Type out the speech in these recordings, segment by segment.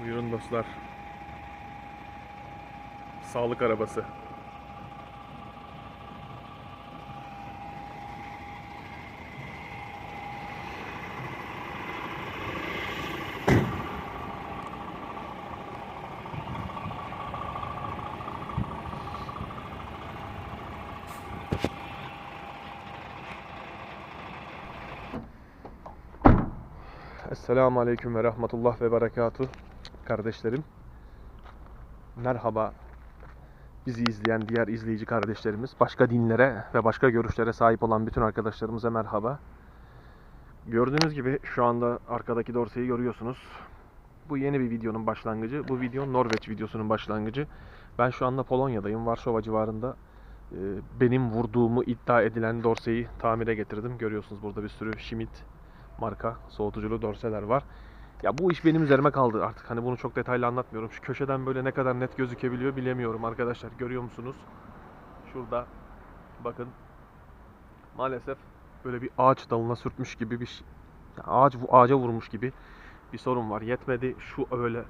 Buyurun dostlar. Sağlık arabası. Esselamu Aleyküm ve Rahmetullah ve Berekatuh kardeşlerim. Merhaba bizi izleyen diğer izleyici kardeşlerimiz, başka dinlere ve başka görüşlere sahip olan bütün arkadaşlarımıza merhaba. Gördüğünüz gibi şu anda arkadaki dorseyi görüyorsunuz. Bu yeni bir videonun başlangıcı. Bu video Norveç videosunun başlangıcı. Ben şu anda Polonya'dayım, Varşova civarında. Ee, Benim vurduğumu iddia edilen dorseyi tamire getirdim. Görüyorsunuz burada bir sürü Schmidt marka soğutuculu dorseler var. Ya bu iş benim üzerime kaldı artık. Hani bunu çok detaylı anlatmıyorum. Şu köşeden böyle ne kadar net gözükebiliyor bilemiyorum arkadaşlar. Görüyor musunuz? Şurada bakın. Maalesef böyle bir ağaç dalına sürtmüş gibi bir şey. Ağaç ağaca vurmuş gibi bir sorun var. Yetmedi şu öyle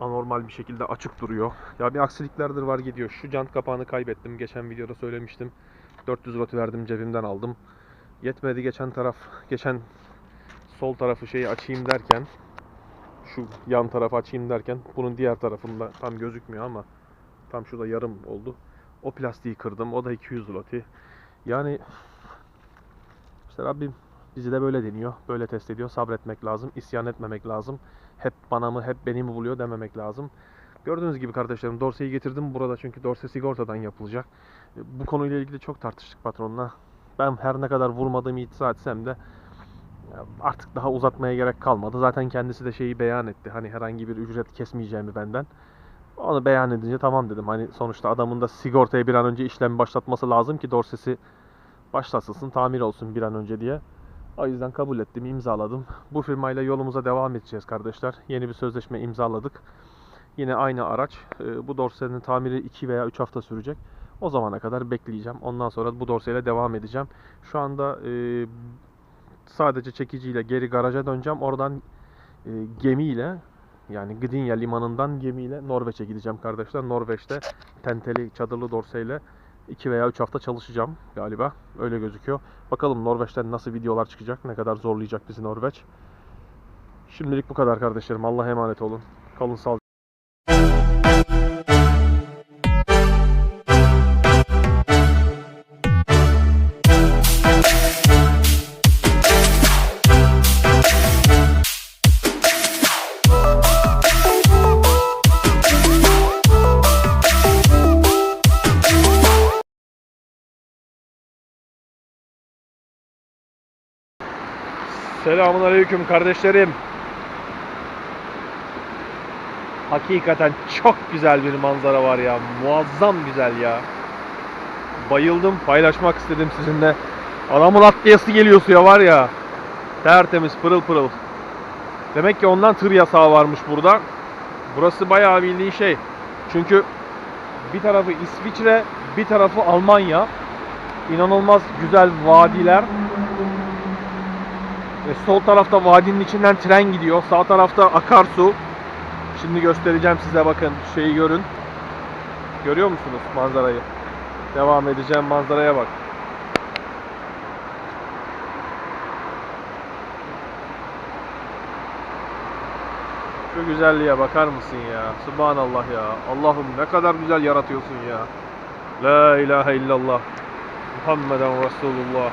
anormal bir şekilde açık duruyor. Ya bir aksiliklerdir var gidiyor. Şu jant kapağını kaybettim. Geçen videoda söylemiştim. 400 roti verdim cebimden aldım. Yetmedi geçen taraf, geçen sol tarafı şeyi açayım derken şu yan tarafı açayım derken bunun diğer tarafında tam gözükmüyor ama tam şurada yarım oldu. O plastiği kırdım. O da 200 zloty. Yani işte Rabbim bizi de böyle deniyor. Böyle test ediyor. Sabretmek lazım. isyan etmemek lazım. Hep bana mı hep beni mi buluyor dememek lazım. Gördüğünüz gibi kardeşlerim Dorse'yi getirdim burada çünkü Dorse sigortadan yapılacak. Bu konuyla ilgili çok tartıştık patronla. Ben her ne kadar vurmadığımı iddia etsem de artık daha uzatmaya gerek kalmadı. Zaten kendisi de şeyi beyan etti. Hani herhangi bir ücret kesmeyeceğimi benden. Onu beyan edince tamam dedim. Hani sonuçta adamın da sigortaya bir an önce işlem başlatması lazım ki dorsesi başlatılsın, tamir olsun bir an önce diye. O yüzden kabul ettim, imzaladım. Bu firmayla yolumuza devam edeceğiz kardeşler. Yeni bir sözleşme imzaladık. Yine aynı araç. Ee, Bu dorsenin tamiri 2 veya 3 hafta sürecek. O zamana kadar bekleyeceğim. Ondan sonra bu dorseyle devam edeceğim. Şu anda e, sadece çekiciyle geri garaja döneceğim. Oradan e, gemiyle yani Gdynia limanından gemiyle Norveç'e gideceğim kardeşler. Norveç'te tenteli çadırlı dorseyle 2 veya 3 hafta çalışacağım galiba. Öyle gözüküyor. Bakalım Norveç'ten nasıl videolar çıkacak. Ne kadar zorlayacak bizi Norveç. Şimdilik bu kadar kardeşlerim. Allah'a emanet olun. Kalın sağlıcakla. Selamun Aleyküm kardeşlerim. Hakikaten çok güzel bir manzara var ya. Muazzam güzel ya. Bayıldım. Paylaşmak istedim sizinle. Adamın atlayası geliyor suya var ya. Tertemiz pırıl pırıl. Demek ki ondan tır yasağı varmış burada. Burası bayağı bildiğin şey. Çünkü bir tarafı İsviçre, bir tarafı Almanya. İnanılmaz güzel vadiler. Ve sol tarafta vadinin içinden tren gidiyor. Sağ tarafta akarsu. Şimdi göstereceğim size bakın. Şeyi görün. Görüyor musunuz manzarayı? Devam edeceğim manzaraya bak. Şu güzelliğe bakar mısın ya? Subhanallah ya. Allah'ım ne kadar güzel yaratıyorsun ya. La ilahe illallah. Muhammeden Resulullah.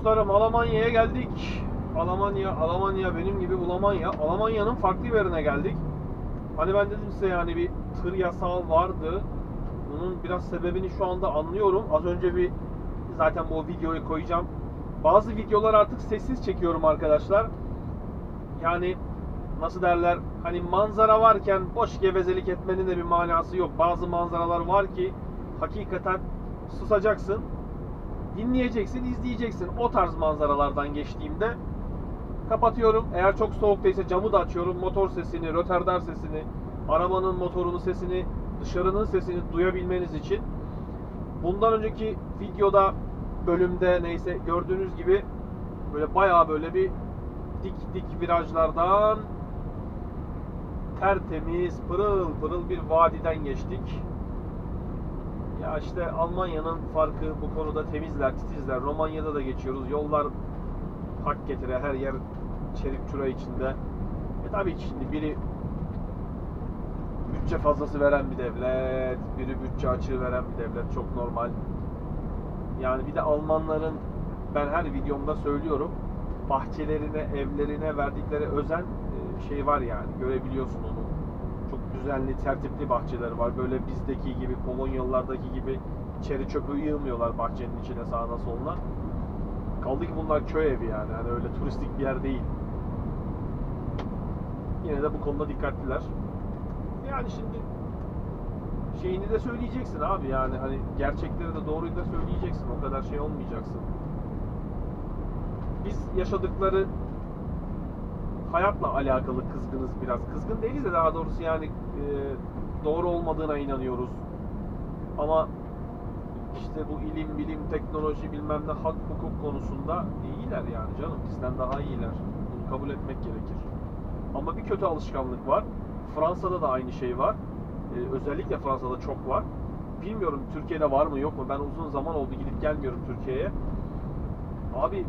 Dostlarım Almanya'ya geldik. Almanya, Almanya benim gibi bulamanya. Almanya'nın farklı bir yerine geldik. Hani ben dedim size yani bir tır yasağı vardı. Bunun biraz sebebini şu anda anlıyorum. Az önce bir zaten bu videoyu koyacağım. Bazı videolar artık sessiz çekiyorum arkadaşlar. Yani nasıl derler hani manzara varken boş gevezelik etmenin de bir manası yok. Bazı manzaralar var ki hakikaten susacaksın, dinleyeceksin, izleyeceksin. O tarz manzaralardan geçtiğimde kapatıyorum. Eğer çok soğuk değilse camı da açıyorum. Motor sesini, röterdar sesini, arabanın motorunun sesini, dışarının sesini duyabilmeniz için. Bundan önceki videoda, bölümde neyse gördüğünüz gibi böyle bayağı böyle bir dik dik virajlardan tertemiz, pırıl pırıl bir vadiden geçtik. Ya işte Almanya'nın farkı bu konuda temizler, titizler. Romanya'da da geçiyoruz. Yollar hak getire, her yer çelik çura içinde. E tabii ki şimdi biri bütçe fazlası veren bir devlet, biri bütçe açığı veren bir devlet çok normal. Yani bir de Almanların ben her videomda söylüyorum bahçelerine, evlerine verdikleri özen e, şey var yani görebiliyorsun onu. Düzenli, tertipli bahçeler var. Böyle bizdeki gibi, Polonyalılardaki gibi içeri çöpü yığmıyorlar bahçenin içine sağına soluna. Kaldı ki bunlar köy evi yani. Hani öyle turistik bir yer değil. Yine de bu konuda dikkatliler. Yani şimdi şeyini de söyleyeceksin abi yani hani gerçekleri de doğruyu da söyleyeceksin. O kadar şey olmayacaksın. Biz yaşadıkları hayatla alakalı kızgınız biraz. Kızgın değiliz de daha doğrusu yani e, doğru olmadığına inanıyoruz. Ama işte bu ilim, bilim, teknoloji bilmem ne hak hukuk konusunda iyiler yani canım. Bizden daha iyiler. Bunu kabul etmek gerekir. Ama bir kötü alışkanlık var. Fransa'da da aynı şey var. Ee, özellikle Fransa'da çok var. Bilmiyorum Türkiye'de var mı yok mu? Ben uzun zaman oldu gidip gelmiyorum Türkiye'ye. Abi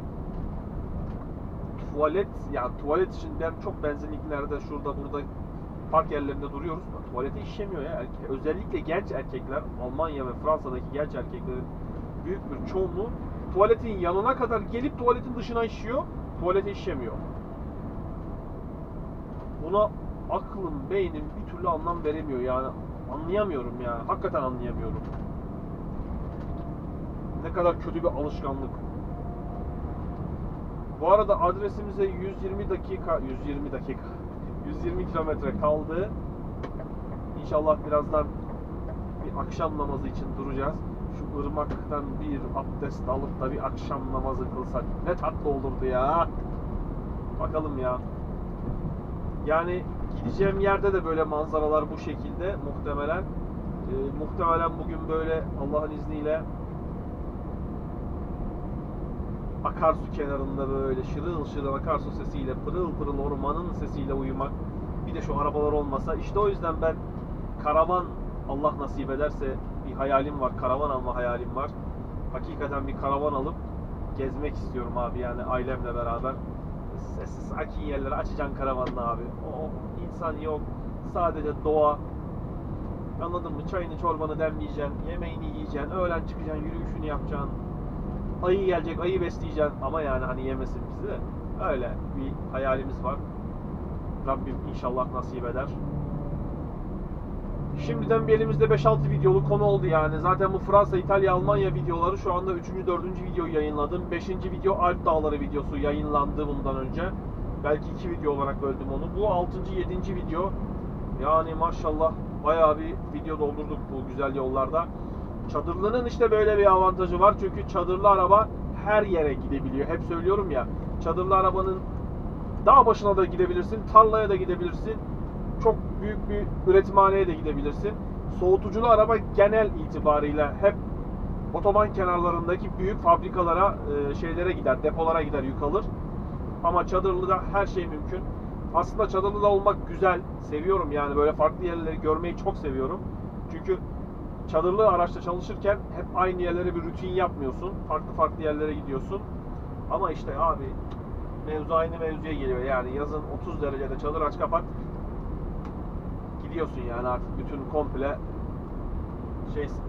tuvalet yani tuvalet için ben çok benzinliklerde şurada burada park yerlerinde duruyoruz. Tuvalete işlemiyor ya. Özellikle genç erkekler Almanya ve Fransa'daki genç erkeklerin büyük bir çoğunluğu tuvaletin yanına kadar gelip tuvaletin dışına işiyor. Tuvalete işlemiyor. Buna aklım, beynim bir türlü anlam veremiyor yani. Anlayamıyorum ya. Hakikaten anlayamıyorum. Ne kadar kötü bir alışkanlık. Bu arada adresimize 120 dakika 120 dakika 120 kilometre kaldı. İnşallah birazdan bir akşam namazı için duracağız. Şu ırmaktan bir abdest alıp da bir akşam namazı kılsak ne tatlı olurdu ya. Bakalım ya. Yani gideceğim yerde de böyle manzaralar bu şekilde muhtemelen. Ee, muhtemelen bugün böyle Allah'ın izniyle akarsu kenarında böyle şırıl şırıl akarsu sesiyle pırıl pırıl ormanın sesiyle uyumak. Bir de şu arabalar olmasa işte o yüzden ben karavan Allah nasip ederse bir hayalim var karavan alma hayalim var. Hakikaten bir karavan alıp gezmek istiyorum abi yani ailemle beraber. Sessiz sakin yerlere açacaksın karavanla abi. O insan yok sadece doğa. Anladın mı? Çayını çorbanı demleyeceksin yemeğini yiyeceksin öğlen çıkacaksın yürüyüşünü yapacaksın ayı gelecek, ayı besleyeceksin ama yani hani yemesin bizi de. Öyle bir hayalimiz var. Rabbim inşallah nasip eder. Şimdiden bir elimizde 5-6 videolu konu oldu yani. Zaten bu Fransa, İtalya, Almanya videoları şu anda 3. 4. videoyu yayınladım. 5. video Alp Dağları videosu yayınlandı bundan önce. Belki 2 video olarak böldüm onu. Bu 6. 7. video. Yani maşallah bayağı bir video doldurduk bu güzel yollarda. Çadırlının işte böyle bir avantajı var. Çünkü çadırlı araba her yere gidebiliyor. Hep söylüyorum ya. Çadırlı arabanın dağ başına da gidebilirsin, tarlaya da gidebilirsin. Çok büyük bir üretimhaneye de gidebilirsin. Soğutuculu araba genel itibarıyla hep otoban kenarlarındaki büyük fabrikalara, e, şeylere gider, depolara gider, yük alır. Ama çadırlıda her şey mümkün. Aslında çadırlıda olmak güzel. Seviyorum yani böyle farklı yerleri görmeyi çok seviyorum. Çünkü çadırlı araçta çalışırken hep aynı yerlere bir rutin yapmıyorsun. Farklı farklı yerlere gidiyorsun. Ama işte abi mevzu aynı mevzuya geliyor. Yani yazın 30 derecede çadır aç kapat. Gidiyorsun yani artık bütün komple şeysin.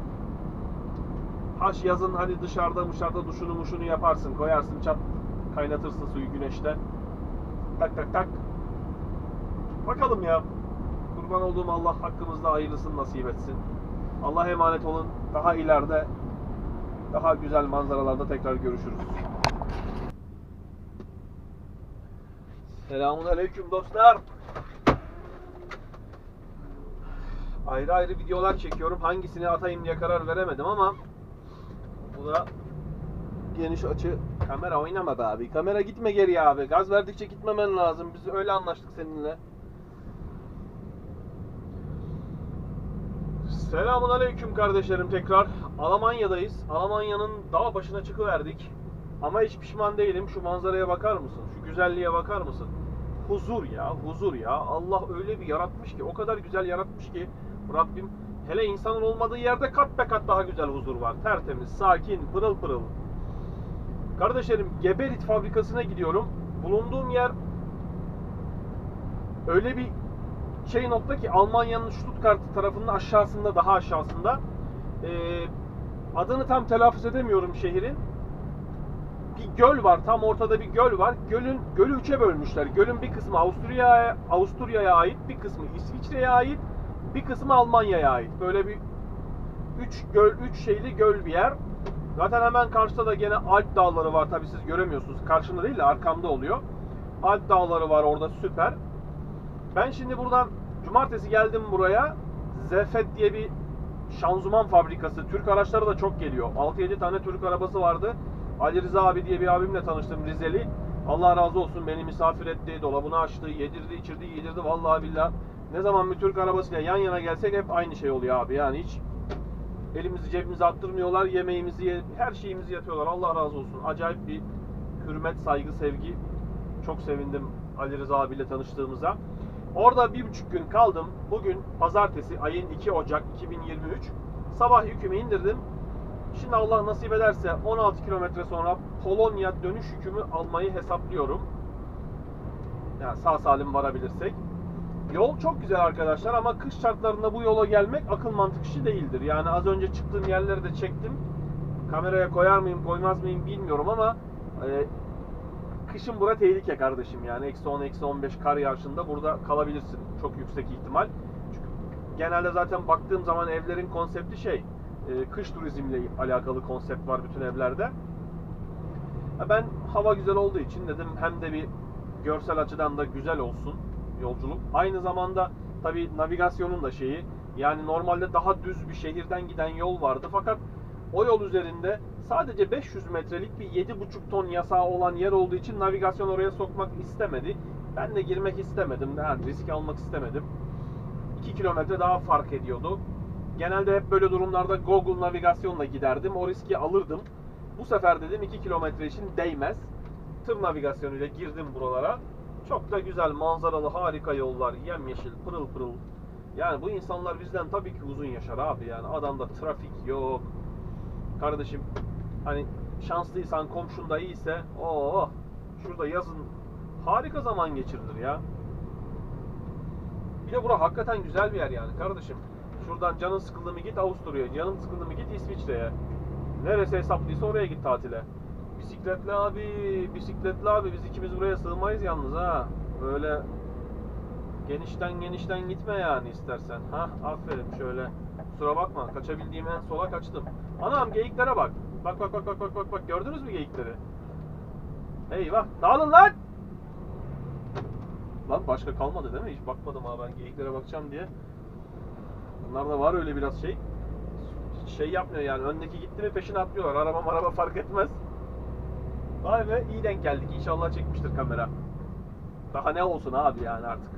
Haş yazın hani dışarıda dışarıda duşunu muşunu yaparsın. Koyarsın çat kaynatırsın suyu güneşte. Tak tak tak. Bakalım ya. Kurban olduğum Allah hakkımızda hayırlısını nasip etsin. Allah emanet olun. Daha ileride daha güzel manzaralarda tekrar görüşürüz. Selamun aleyküm dostlar. Ayrı ayrı videolar çekiyorum. Hangisini atayım diye karar veremedim ama bu da geniş açı kamera oynama be abi. Kamera gitme geriye abi. Gaz verdikçe gitmemen lazım. Biz öyle anlaştık seninle. Selamun aleyküm kardeşlerim tekrar. Almanya'dayız. Almanya'nın dağ başına çıkıverdik. Ama hiç pişman değilim. Şu manzaraya bakar mısın? Şu güzelliğe bakar mısın? Huzur ya, huzur ya. Allah öyle bir yaratmış ki, o kadar güzel yaratmış ki Rabbim hele insanın olmadığı yerde kat be kat daha güzel huzur var. Tertemiz, sakin, pırıl pırıl. Kardeşlerim Geberit fabrikasına gidiyorum. Bulunduğum yer öyle bir şey nokta ki Almanya'nın Stuttgart tarafının aşağısında daha aşağısında. Ee, adını tam telaffuz edemiyorum şehrin. Bir göl var tam ortada bir göl var. Gölün gölü üçe bölmüşler. Gölün bir kısmı Avusturya'ya Avusturya'ya ait bir kısmı İsviçre'ye ait bir kısmı Almanya'ya ait. Böyle bir üç göl üç şeyli göl bir yer. Zaten hemen karşıda da gene Alp dağları var. Tabi siz göremiyorsunuz. Karşımda değil de arkamda oluyor. Alp dağları var orada süper ben şimdi buradan cumartesi geldim buraya. Zefet diye bir şanzıman fabrikası. Türk araçları da çok geliyor. 6-7 tane Türk arabası vardı. Ali Rıza abi diye bir abimle tanıştım Rizeli. Allah razı olsun beni misafir etti, dolabını açtı, yedirdi, içirdi, yedirdi. Vallahi billah. Ne zaman bir Türk arabasıyla yan yana gelsek hep aynı şey oluyor abi. Yani hiç elimizi cebimize attırmıyorlar. Yemeğimizi, ye- her şeyimizi yapıyorlar. Allah razı olsun. Acayip bir hürmet, saygı, sevgi. Çok sevindim Ali Rıza abiyle tanıştığımıza. Orada bir buçuk gün kaldım. Bugün pazartesi ayın 2 Ocak 2023. Sabah yükümü indirdim. Şimdi Allah nasip ederse 16 kilometre sonra Polonya dönüş yükümü almayı hesaplıyorum. Yani sağ salim varabilirsek. Yol çok güzel arkadaşlar ama kış şartlarında bu yola gelmek akıl mantık işi değildir. Yani az önce çıktığım yerleri de çektim. Kameraya koyar mıyım koymaz mıyım bilmiyorum ama e, kışın bura tehlike kardeşim yani. Eksi 10, eksi 15 kar yağışında burada kalabilirsin. Çok yüksek ihtimal. Çünkü genelde zaten baktığım zaman evlerin konsepti şey, e, kış turizmle alakalı konsept var bütün evlerde. Ha, Ben hava güzel olduğu için dedim hem de bir görsel açıdan da güzel olsun yolculuk. Aynı zamanda tabi navigasyonun da şeyi yani normalde daha düz bir şehirden giden yol vardı fakat o yol üzerinde sadece 500 metrelik bir 7,5 ton yasağı olan yer olduğu için navigasyon oraya sokmak istemedi. Ben de girmek istemedim. Yani risk almak istemedim. 2 kilometre daha fark ediyordu. Genelde hep böyle durumlarda Google navigasyonla giderdim. O riski alırdım. Bu sefer dedim 2 kilometre için değmez. Tır navigasyonuyla girdim buralara. Çok da güzel manzaralı harika yollar. Yemyeşil pırıl pırıl. Yani bu insanlar bizden tabii ki uzun yaşar abi yani. Adamda trafik yok. Kardeşim hani şanslıysan komşun da iyiyse o şurada yazın harika zaman geçirilir ya. Bir de bura hakikaten güzel bir yer yani kardeşim. Şuradan canın sıkıldı mı git Avusturya'ya, canın sıkıldı mı git İsviçre'ye. Neresi hesaplıysa oraya git tatile. Bisikletli abi, bisikletli abi biz ikimiz buraya sığmayız yalnız ha. Böyle genişten genişten gitme yani istersen. Ha, aferin şöyle. Kusura bakma, kaçabildiğim en sola kaçtım. Anam geyiklere bak. Bak bak bak bak bak bak bak gördünüz mü geyikleri? Eyvah, dağılın lan! Lan başka kalmadı değil mi? Hiç bakmadım ha ben geyiklere bakacağım diye. Bunlarda var öyle biraz şey. Şey yapmıyor yani öndeki gitti mi peşine atlıyorlar. Araba araba fark etmez. Vay be iyi denk geldik. İnşallah çekmiştir kamera. Daha ne olsun abi yani artık.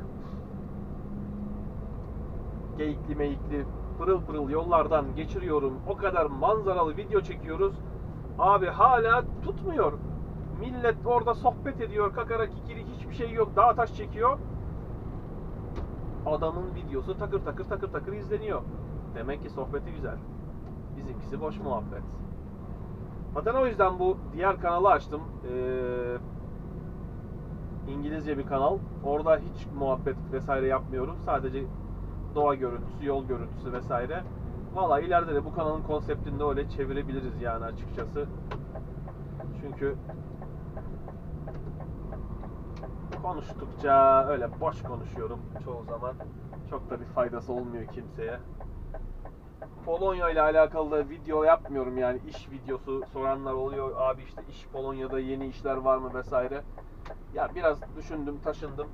Geyikli meyikli pırıl pırıl yollardan geçiriyorum. O kadar manzaralı video çekiyoruz. Abi hala tutmuyor. Millet orada sohbet ediyor. Kakara kikiri hiçbir şey yok. Dağ taş çekiyor. Adamın videosu takır takır takır takır izleniyor. Demek ki sohbeti güzel. Bizimkisi boş muhabbet. Zaten o yüzden bu diğer kanalı açtım. Ee, İngilizce bir kanal. Orada hiç muhabbet vesaire yapmıyorum. Sadece doğa görüntüsü, yol görüntüsü vesaire. Valla ileride de bu kanalın konseptinde öyle çevirebiliriz yani açıkçası. Çünkü konuştukça öyle boş konuşuyorum çoğu zaman. Çok da bir faydası olmuyor kimseye. Polonya ile alakalı da video yapmıyorum yani iş videosu soranlar oluyor. Abi işte iş Polonya'da yeni işler var mı vesaire. Ya biraz düşündüm, taşındım.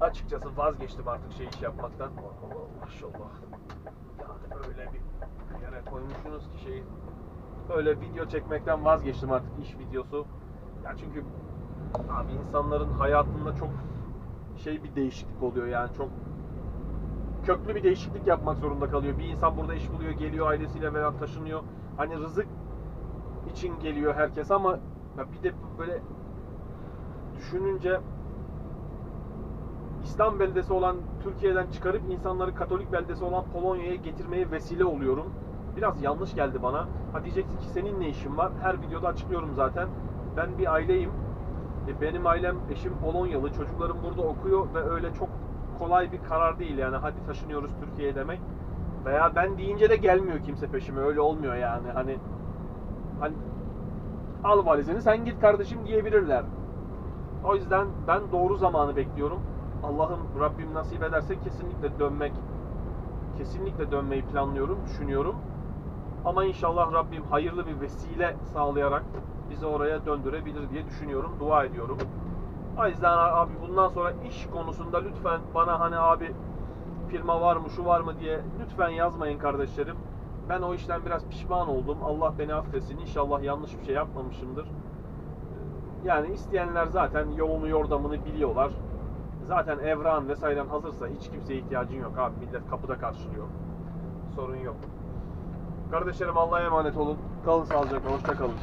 Açıkçası vazgeçtim artık şey iş yapmaktan. Allah maşallah. Yani öyle bir yere koymuşsunuz ki şeyi. Öyle video çekmekten vazgeçtim artık iş videosu. Ya çünkü abi insanların hayatında çok şey bir değişiklik oluyor yani çok köklü bir değişiklik yapmak zorunda kalıyor. Bir insan burada iş buluyor, geliyor ailesiyle veya taşınıyor. Hani rızık için geliyor herkes ama bir de böyle düşününce İslam beldesi olan Türkiye'den çıkarıp insanları Katolik beldesi olan Polonya'ya getirmeye vesile oluyorum. Biraz yanlış geldi bana. Ha diyeceksin ki senin ne işin var? Her videoda açıklıyorum zaten. Ben bir aileyim. E, Benim ailem, eşim Polonyalı. Çocuklarım burada okuyor ve öyle çok kolay bir karar değil yani hadi taşınıyoruz Türkiye'ye demek. Veya ben deyince de gelmiyor kimse peşime. Öyle olmuyor yani. Hani hani al valizini sen git kardeşim diyebilirler. O yüzden ben doğru zamanı bekliyorum. Allah'ım Rabbim nasip ederse kesinlikle dönmek kesinlikle dönmeyi planlıyorum, düşünüyorum. Ama inşallah Rabbim hayırlı bir vesile sağlayarak bizi oraya döndürebilir diye düşünüyorum, dua ediyorum. O abi bundan sonra iş konusunda lütfen bana hani abi firma var mı, şu var mı diye lütfen yazmayın kardeşlerim. Ben o işten biraz pişman oldum. Allah beni affetsin. İnşallah yanlış bir şey yapmamışımdır. Yani isteyenler zaten yolunu yordamını biliyorlar. Zaten evran vesaireden hazırsa hiç kimseye ihtiyacın yok abi. Millet kapıda karşılıyor. Sorun yok. Kardeşlerim Allah'a emanet olun. Kalın sağlıcakla. Hoşça kalın.